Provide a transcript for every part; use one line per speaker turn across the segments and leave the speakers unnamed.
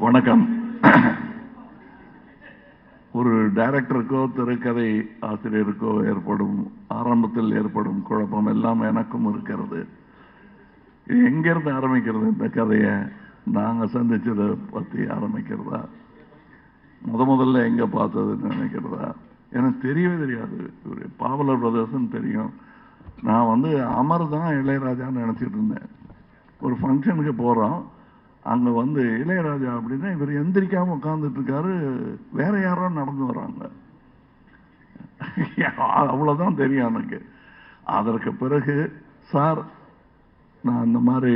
வணக்கம். ஒரு டைரக்டருக்கோ திரைக்கதை ஆசிரியருக்கோ ஏற்படும் ஆரம்பத்தில் ஏற்படும் குழப்பம் எல்லாம் எனக்கும் இருக்கிறது. எங்கேருந்து எங்கிருந்து ஆரம்பிக்கிறது இந்த கதையை? நாங்கள் சந்திச்சதை பற்றி ஆரம்பிக்கிறதா? முத முதல்ல எங்கே பார்த்ததுன்னு நினைக்கிறதா? எனக்கு தெரியவே தெரியாது. ஒரு பாவலர் பிரதர்ஸ்ன்னு தெரியும். நான் வந்து அமர் தான் இளையராஜான்னு நினச்சிட்டு இருந்தேன். ஒரு ஃபங்க்ஷனுக்கு போகிறோம் அங்கே வந்து இளையராஜா அப்படின்னா இவர் எந்திரிக்காமல் உட்காந்துட்டு இருக்காரு வேற யாரோ நடந்து வராங்க அவ்வளோதான் தெரியும் எனக்கு. அதற்கு பிறகு சார் நான் இந்த மாதிரி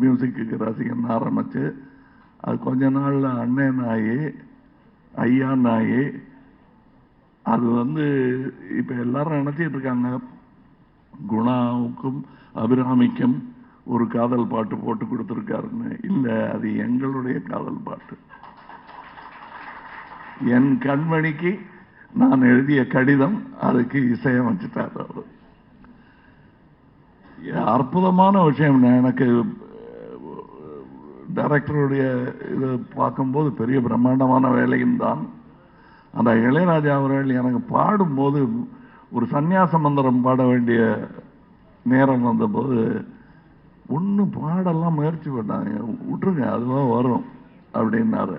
மியூசிக்கு ரசிகன் ஆரம்பித்து அது கொஞ்ச நாளில் அண்ணன் ஆகி ஐயா நாயி அது வந்து இப்போ எல்லாரும் நினச்சிட்டு இருக்காங்க. குணாவுக்கும் அபிராமிக்கும் ஒரு காதல் பாட்டு போட்டு கொடுத்துருக்காருன்னு. இல்லை அது எங்களுடைய காதல் பாட்டு. என் கண்மணிக்கு நான் எழுதிய கடிதம் அதுக்கு இசையமைச்சிட்டார் அவர். அற்புதமான விஷயம். எனக்கு டைரக்டருடைய இது பார்க்கும்போது பெரிய பிரம்மாண்டமான வேலையும் தான். அந்த இளையராஜா அவர்கள் எனக்கு பாடும்போது ஒரு சந்நியாச மந்திரம் பாட வேண்டிய நேரம் வந்தபோது ஒன்றும் பாடெல்லாம் முயற்சி பண்ணாங்க விட்டுருங்க அதுவாக வரும் அப்படின்னாரு.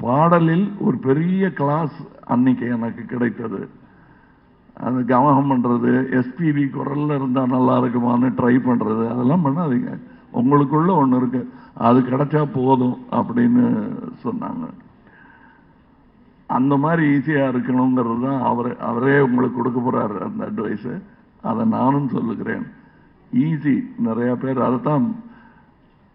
பாடலில் ஒரு பெரிய கிளாஸ் அன்னைக்கு எனக்கு கிடைத்தது. அது கவனம் பண்ணுறது எஸ்பிபி குரலில் இருந்தால் நல்லா இருக்குமான்னு ட்ரை பண்ணுறது அதெல்லாம் பண்ணாதீங்க. உங்களுக்குள்ள ஒன்று இருக்கு. அது கிடைச்சா போதும் அப்படின்னு சொன்னாங்க. அந்த மாதிரி ஈஸியாக இருக்கணுங்கிறது தான் அவர் அவரே உங்களுக்கு கொடுக்க போகிறாரு அந்த அட்வைஸு அதை நானும் சொல்லுகிறேன். ஈஸி நிறைய பேர் அதைத்தான்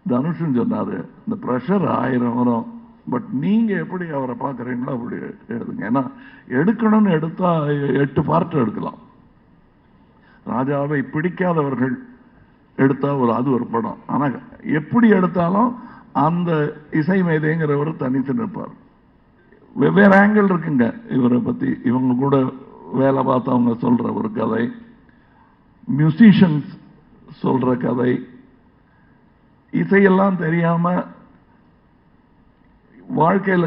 தனுஷன் சொன்னாரு. இந்த ப்ரெஷர் ஆயிரம் வரும். பட் நீங்க எப்படி அவரை பார்க்குறீங்களோ அப்படி எழுதுங்க. ஏன்னா எடுக்கணும்னு எடுத்தா எட்டு பார்ட் எடுக்கலாம். ராஜாவை பிடிக்காதவர்கள் எடுத்தா ஒரு அது ஒரு படம். ஆனா எப்படி எடுத்தாலும் அந்த இசை மேதைங்கிறவர் தனித்து நிற்பார். வெவ்வேறு ஆங்கிள் இருக்குங்க. இவரை பத்தி இவங்க கூட வேலை பார்த்தவங்க சொல்ற ஒரு கதை. மியூசிஷியன்ஸ் சொல்ற கதை. இசையெல்லாம் தெரியாம வாழ்க்கையில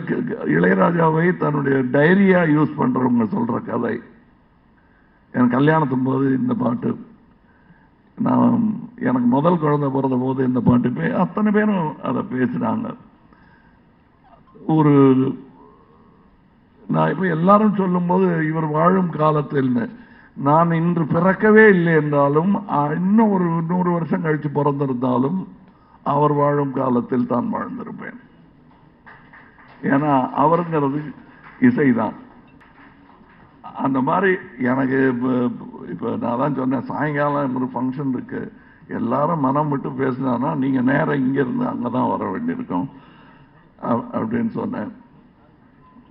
இளையராஜாவை தன்னுடைய டைரியா யூஸ் பண்றவங்க சொல்ற கதை. என் கல்யாணத்தும் போது இந்த பாட்டு. நான் எனக்கு முதல் குழந்தை பிறந்த போது இந்த பாட்டு பே அத்தனை பேரும் அதை பேசினாங்க. ஒரு நான் இப்போ எல்லாரும் சொல்லும்போது இவர் வாழும் காலத்தில் நான் இன்று பிறக்கவே இல்லை என்றாலும் இன்னும் ஒரு நூறு வருஷம் கழித்து பிறந்திருந்தாலும் அவர் வாழும் காலத்தில் தான் வாழ்ந்திருப்பேன். ஏன்னா அவருங்கிறது இசைதான். அந்த மாதிரி எனக்கு இப்போ நான் தான் சொன்னேன் சாயங்காலம் ஒரு ஃபங்க்ஷன் இருக்கு. எல்லாரும் மனம் விட்டு பேசினான்னா நீங்கள் நேரம் இங்கேருந்து அங்கே தான் வர வேண்டியிருக்கோம். அப்படின்னு சொன்னேன்.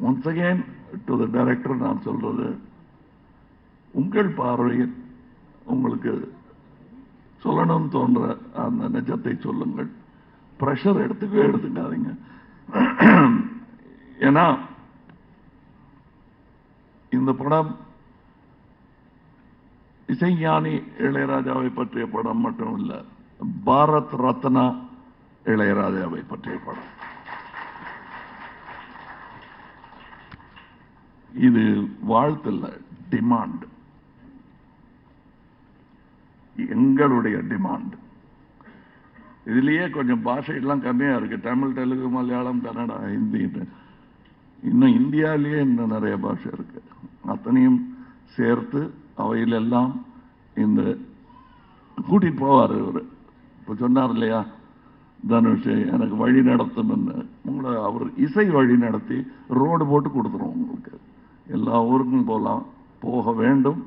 Once again to the director நான் சொல்கிறது உங்கள் பார்வையில் உங்களுக்கு சொல்லணும்னு தோன்ற அந்த நிஜத்தை சொல்லுங்கள். ப்ரெஷர் எடுத்துக்கவே எடுத்துக்காதீங்க. ஏன்னா இந்த படம் இசைஞானி இளையராஜாவை பற்றிய படம் மட்டும் இல்ல பாரத் ரத்னா இளையராஜாவை பற்றிய படம். இது வாழ்த்துல டிமாண்ட் எங்களுடைய டிமாண்ட் இதுலயே கொஞ்சம் பாஷை எல்லாம் கம்மியா இருக்கு. தமிழ் தெலுங்கு மலையாளம் கன்னடா ஹிந்தி இன்னும் இந்தியாவிலேயே இன்னும் நிறைய பாஷை இருக்கு. அத்தனையும் சேர்த்து அவையிலெல்லாம் இந்த கூட்டிகிட்டு போவார் இவர். இப்போ சொன்னார் இல்லையா? தனுஷ் எனக்கு வழி நடத்தணும்னு. உங்களை அவர் இசை வழி நடத்தி ரோடு போட்டு கொடுத்துரும் உங்களுக்கு. எல்லா ஊருக்கும் போகலாம் போக வேண்டும்.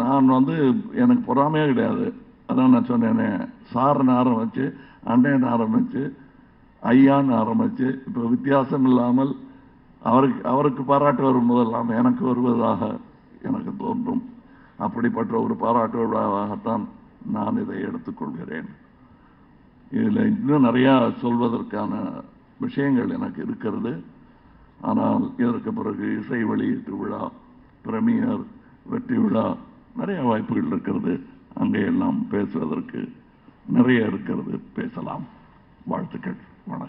நான் வந்து எனக்கு பொறாமையே கிடையாது. அதான் நான் சொன்னேனே சார்னு ஆரம்பித்து அண்டைன்னு ஆரம்பிச்சு ஐயான்னு ஆரம்பித்து இப்போ வித்தியாசம் இல்லாமல் அவருக்கு அவருக்கு பாராட்டு வரும் போதெல்லாம் எனக்கு வருவதாக எனக்கு தோன்றும். அப்படிப்பட்ட ஒரு பாராட்டு விழாவாகத்தான் நான் இதை எடுத்துக்கொள்கிறேன். இதில் இன்னும் நிறையா சொல்வதற்கான விஷயங்கள் எனக்கு இருக்கிறது. ஆனால் இதற்கு பிறகு இசை வெளியீட்டு விழா பிரமியர் வெற்றி விழா நிறைய வாய்ப்புகள் இருக்கிறது. அங்கே எல்லாம் பேசுவதற்கு நிறைய இருக்கிறது. பேசலாம். வாழ்த்துக்கள். வணக்கம்.